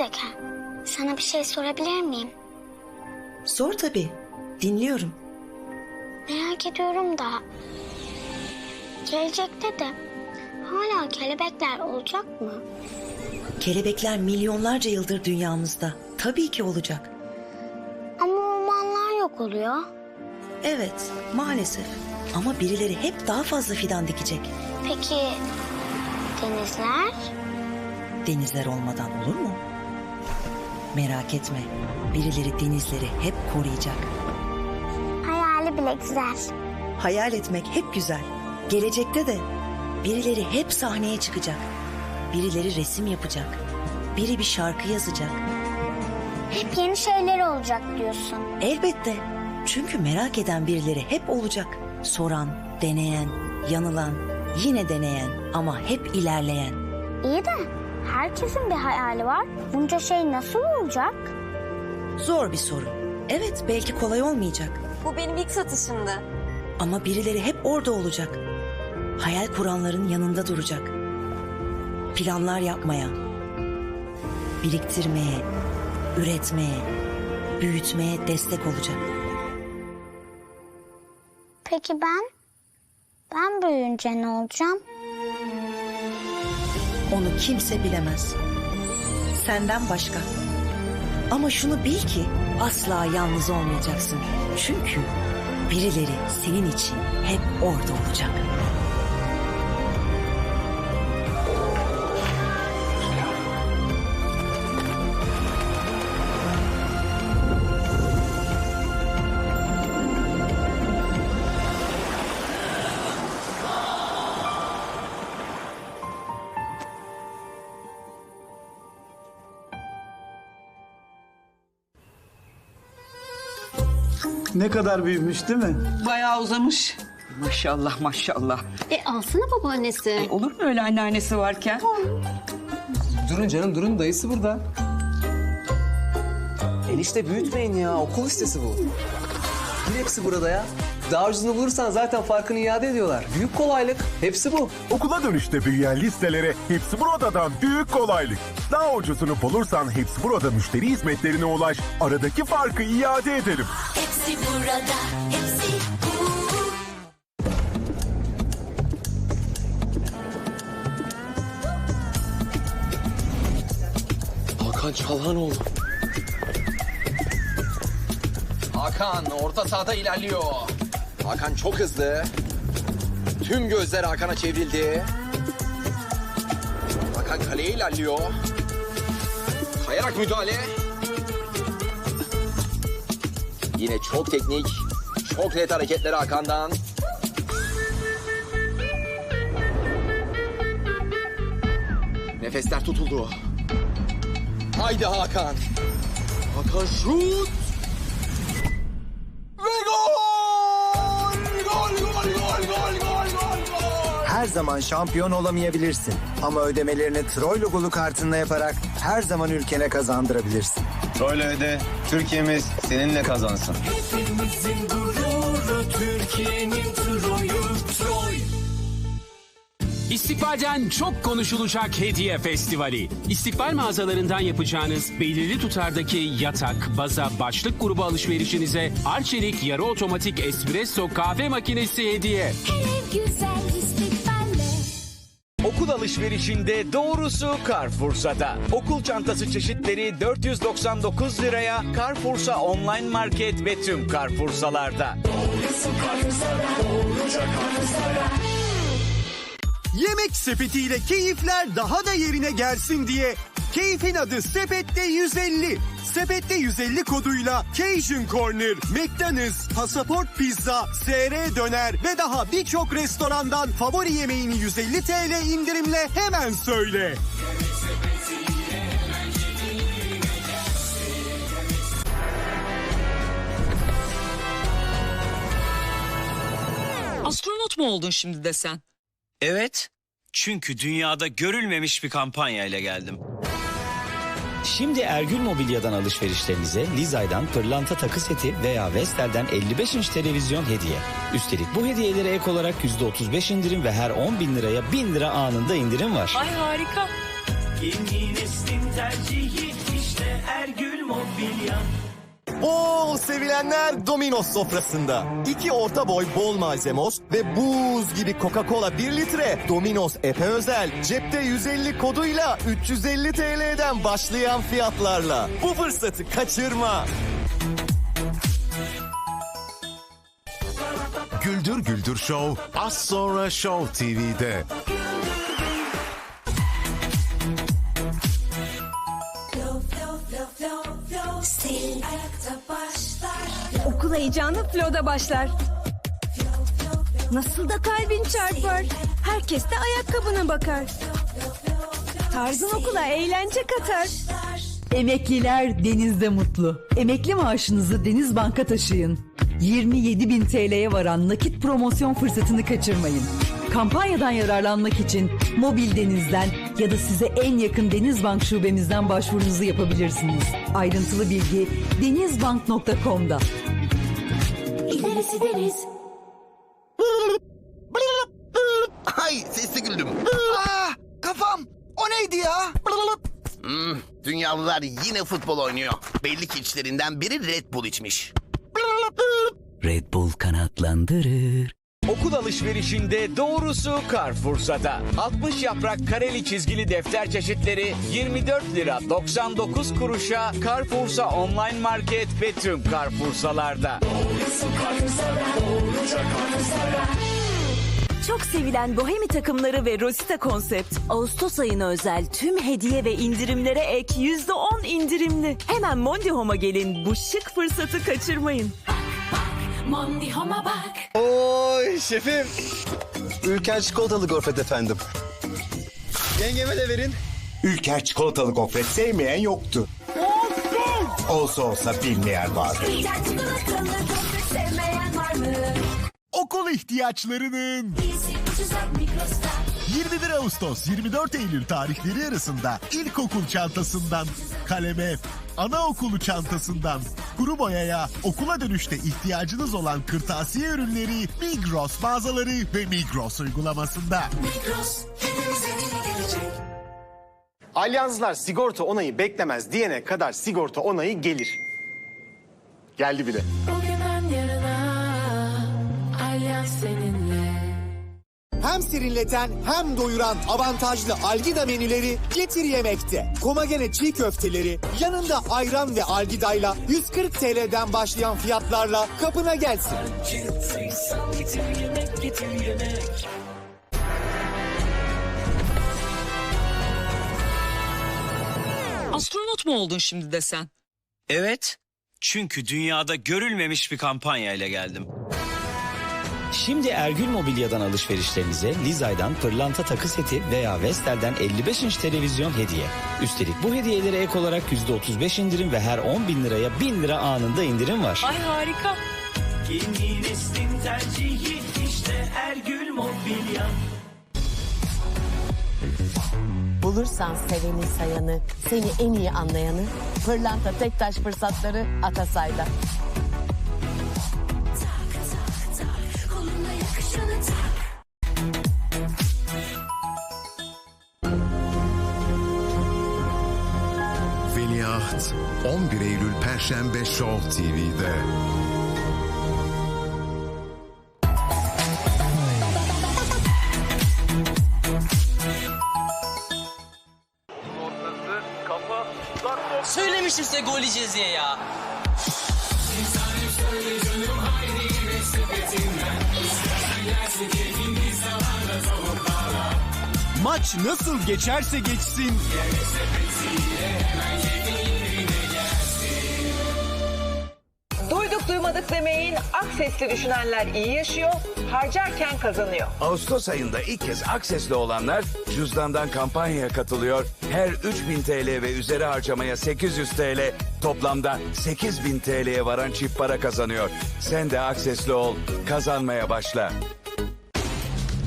Zeka. Sana bir şey sorabilir miyim? Sor tabii. Dinliyorum. Merak ediyorum da. Gelecekte de hala kelebekler olacak mı? Kelebekler milyonlarca yıldır dünyamızda. Tabii ki olacak. Ama ormanlar yok oluyor. Evet, maalesef. Ama birileri hep daha fazla fidan dikecek. Peki denizler? Denizler olmadan olur mu? Merak etme. Birileri denizleri hep koruyacak. Hayali bile güzel. Hayal etmek hep güzel. Gelecekte de birileri hep sahneye çıkacak. Birileri resim yapacak. Biri bir şarkı yazacak. Hep yeni şeyler olacak diyorsun. Elbette. Çünkü merak eden birileri hep olacak. Soran, deneyen, yanılan, yine deneyen ama hep ilerleyen. İyi de herkesin bir hayali var. Bunca şey nasıl olacak? Zor bir soru. Evet belki kolay olmayacak. Bu benim ilk satışımdı. Ama birileri hep orada olacak. Hayal kuranların yanında duracak. Planlar yapmaya, biriktirmeye, üretmeye, büyütmeye destek olacak. Peki ben? Ben büyüyünce ne olacağım? Onu kimse bilemez. Senden başka. Ama şunu bil ki asla yalnız olmayacaksın. Çünkü birileri senin için hep orada olacak. Ne kadar büyümüş değil mi? Bayağı uzamış. Maşallah maşallah. E alsana babaannesi. E, olur mu öyle anneannesi varken? Durun canım durun dayısı burada. Enişte büyütmeyin ya okul listesi bu. Bir hepsi burada ya. Daha ucuzunu bulursan zaten farkını iade ediyorlar. Büyük kolaylık. Hepsi bu. Okula dönüşte büyüyen listelere hepsi buradan büyük kolaylık. Daha ucuzunu bulursan hepsi burada müşteri hizmetlerine ulaş. Aradaki farkı iade edelim. Hepsi burada, hepsi bu. Hakan Çalhanoğlu. Hakan orta sahada ilerliyor. Hakan çok hızlı. Tüm gözler Hakan'a çevrildi. Hakan kaleye ilerliyor. Kayarak müdahale. Yine çok teknik, çok net hareketler Hakan'dan. Nefesler tutuldu. Haydi Hakan. Hakan şut. Her zaman şampiyon olamayabilirsin. Ama ödemelerini Troy logolu kartınla yaparak her zaman ülkene kazandırabilirsin. Troy'la öde, Türkiye'miz seninle kazansın. Hepimizin gururu, Türkiye'nin Troy'u, Troy. İstikbal'den çok konuşulacak hediye festivali. İstikbal mağazalarından yapacağınız belirli tutardaki yatak, baza, başlık grubu alışverişinize Arçelik yarı otomatik espresso kahve makinesi hediye. Hele güzel. Okul alışverişinde doğrusu Carrefour'sa'da. Okul çantası çeşitleri 499 liraya Carrefour'sa online market ve tüm Carrefour'salarda. Yemek sepetiyle keyifler daha da yerine gelsin diye Keyfin adı Sepette 150. Sepette 150 koduyla Cajun Corner, McDonald's, Pasaport Pizza, SR Döner ve daha birçok restorandan favori yemeğini 150 TL indirimle hemen söyle. Astronot mu oldun şimdi desen? Evet. Çünkü dünyada görülmemiş bir kampanya ile geldim. Şimdi Ergül Mobilya'dan alışverişlerinize Lizay'dan pırlanta takı seti veya Vestel'den 55 inç televizyon hediye. Üstelik bu hediyelere ek olarak %35 indirim ve her 10 bin liraya 1000 lira anında indirim var. Ay harika. Yeni neslin tercihi işte Ergül Mobilya. Oo sevilenler Domino's sofrasında. İki orta boy bol malzemos ve buz gibi Coca-Cola 1 litre. Domino's Epe özel. Cepte 150 koduyla 350 TL'den başlayan fiyatlarla. Bu fırsatı kaçırma. Güldür Güldür Show az sonra Show TV'de. Okul heyecanı Flo'da başlar. Nasıl da kalbin çarpar. Herkes de ayakkabına bakar. Tarzın okula eğlence katar. Emekliler denizde mutlu. Emekli maaşınızı Deniz Bank'a taşıyın. 27 bin TL'ye varan nakit promosyon fırsatını kaçırmayın. Kampanyadan yararlanmak için mobil denizden ya da size en yakın Denizbank şubemizden başvurunuzu yapabilirsiniz. Ayrıntılı bilgi denizbank.com'da. İlerisi deniz. Ay sesli güldüm. Aa, kafam. O neydi ya? Hmm, dünyalılar yine futbol oynuyor. Belli ki içlerinden biri Red Bull içmiş. Red Bull kanatlandırır. Okul alışverişinde doğrusu Carrefour'da. 60 yaprak kareli çizgili defter çeşitleri 24 lira 99 kuruşa Carrefour'sa online market ve tüm Carrefour'salarda. Çok sevilen Bohemi takımları ve Rosita konsept Ağustos ayına özel tüm hediye ve indirimlere ek %10 indirimli. Hemen Mondi Home'a gelin bu şık fırsatı kaçırmayın. Mondi Home'a bak. Oy şefim. Ülker çikolatalı gofret efendim. Yengeme de verin. Ülker çikolatalı gofret sevmeyen yoktu. Olsa olsa bilmeyen var. Ülker çikolatalı gofret sevmeyen var mı? Okul ihtiyaçlarının Bizi ucuzlar Migros'ta. 21 Ağustos 24 Eylül tarihleri arasında ilkokul çantasından kaleme, anaokulu çantasından kuru boyaya, okula dönüşte ihtiyacınız olan kırtasiye ürünleri Migros mağazaları ve Migros uygulamasında. Migros hepimize gelecek. Alyanslar sigorta onayı beklemez diyene kadar sigorta onayı gelir. Geldi bile. Bugünden yarına Alyans seninle. Hem serinleten hem doyuran avantajlı Algida menüleri Getir Yemek'te. Komagene çiğ köfteleri yanında ayran ve Algida'yla 140 TL'den başlayan fiyatlarla kapına gelsin. Getir yemek, getir yemek. Astronot mu oldun şimdi de sen? Evet. Çünkü dünyada görülmemiş bir kampanya ile geldim. Şimdi Ergül Mobilya'dan alışverişlerinize Lizay'dan pırlanta takı seti veya Vestel'den 55 inç televizyon hediye. Üstelik bu hediyelere ek olarak %35 indirim ve her 10 bin liraya 1000 lira anında indirim var. Ay harika. Yeni neslin tercihi işte Ergül Mobilya. Bulursan seveni sayanı, seni en iyi anlayanı, pırlanta tek taş fırsatları Atasay'da. Veliaht 11 Eylül Perşembe Show TV'de. Söylemiştim size gol yiyeceğiz diye ya. Maç nasıl geçerse geçsin. Duyduk duymadık demeyin. Aksesli düşünenler iyi yaşıyor, harcarken kazanıyor. Ağustos ayında ilk kez Akses'li olanlar cüzdandan kampanyaya katılıyor. Her 3000 TL ve üzeri harcamaya 800 TL, toplamda 8000 TL'ye varan çift para kazanıyor. Sen de Akses'li ol, kazanmaya başla.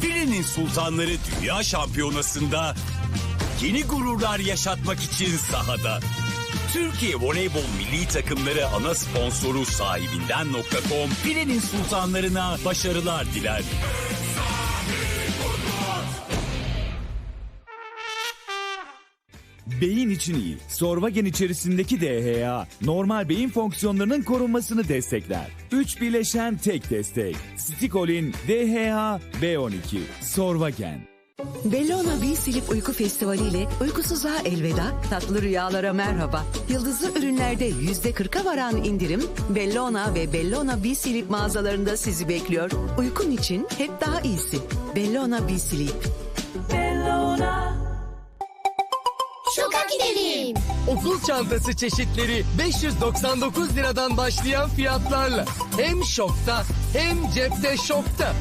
Filenin Sultanları Dünya Şampiyonası'nda yeni gururlar yaşatmak için sahada. Türkiye Voleybol Milli Takımları ana sponsoru sahibinden.com Filenin Sultanlarına başarılar diler. beyin için iyi. Sorvagen içerisindeki DHA normal beyin fonksiyonlarının korunmasını destekler. 3 bileşen tek destek. Stikolin, DHA, B12. Sorvagen. Bellona V Sleep Uyku Festivali ile uykusuzluğa elveda, tatlı rüyalara merhaba. Yıldızlı ürünlerde %40'a varan indirim Bellona ve Bellona V Sleep mağazalarında sizi bekliyor. Uykun için hep daha iyisi. Bellona V Sleep. Şoka gidelim. Okul çantası çeşitleri 599 liradan başlayan fiyatlarla. Hem şokta hem cepte şokta.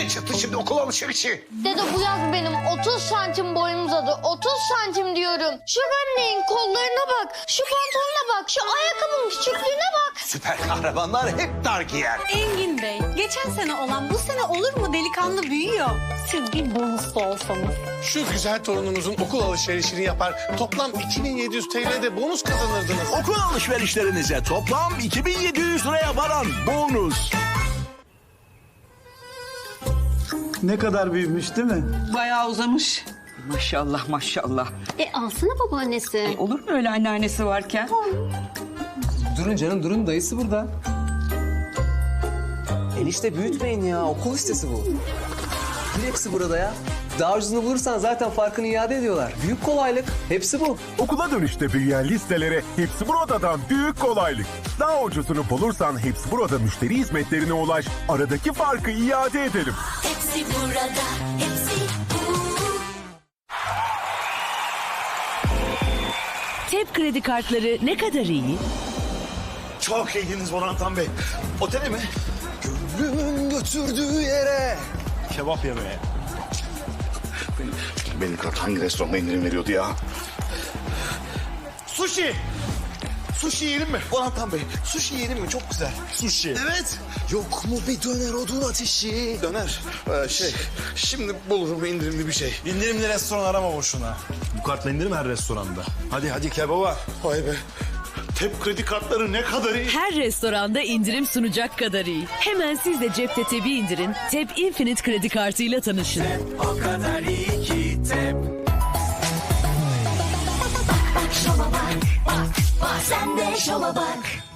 Nereden çıktı şimdi okul alışverişi? Dede bu yaz benim 30 santim boyum uzadı. 30 santim diyorum. Şu gömleğin kollarına bak. Şu pantolona bak. Şu ayakkabının küçüklüğüne bak. Süper kahramanlar hep dar giyer. Engin Bey, geçen sene olan bu sene olur mu delikanlı büyüyor. Siz bir bonuslu olsanız. Şu güzel torununuzun okul alışverişini yapar. Toplam 2700 TL'de bonus kazanırdınız. Okul alışverişlerinize toplam 2700 liraya varan bonus. Ne kadar büyümüş değil mi? Bayağı uzamış. Maşallah maşallah. E alsana babaannesi. Olur mu öyle anneannesi varken? Durun canım durun dayısı burada. Enişte büyütmeyin ya okul listesi bu. Hepsi burada ya. Daha ucuzunu bulursan zaten farkını iade ediyorlar. Büyük kolaylık. Hepsi bu. Okula dönüşte büyüyen listelere hepsi buradan büyük kolaylık. Daha ucuzunu bulursan hepsi burada müşteri hizmetlerine ulaş. Aradaki farkı iade edelim. Hepsi burada. Hepsi TEP kredi kartları ne kadar iyi? Çok iyiydiniz Bonantan Bey. Otele mi? Gönlümün götürdüğü yere. Kebap yemeye. Benim, kart hangi restoranda indirim veriyordu ya? Sushi! Sushi yiyelim mi? Bonantan Bey, sushi yiyelim mi? Çok güzel. Sushi. Evet. Yok mu bir döner odun ateşi? Döner. Ee, şey, şimdi bulurum indirimli bir şey. İndirimli restoran arama boşuna. Bu kartla indirim her restoranda. Hadi hadi kebaba. Vay be. Tep kredi kartları ne kadar iyi. Her restoranda indirim sunacak kadar iyi. Hemen siz de cepte TEB'i indirin. TEB Infinite kredi kartıyla tanışın. O kadar iyi ki tep. Şova bak, bak, bak. Sen de şova bak.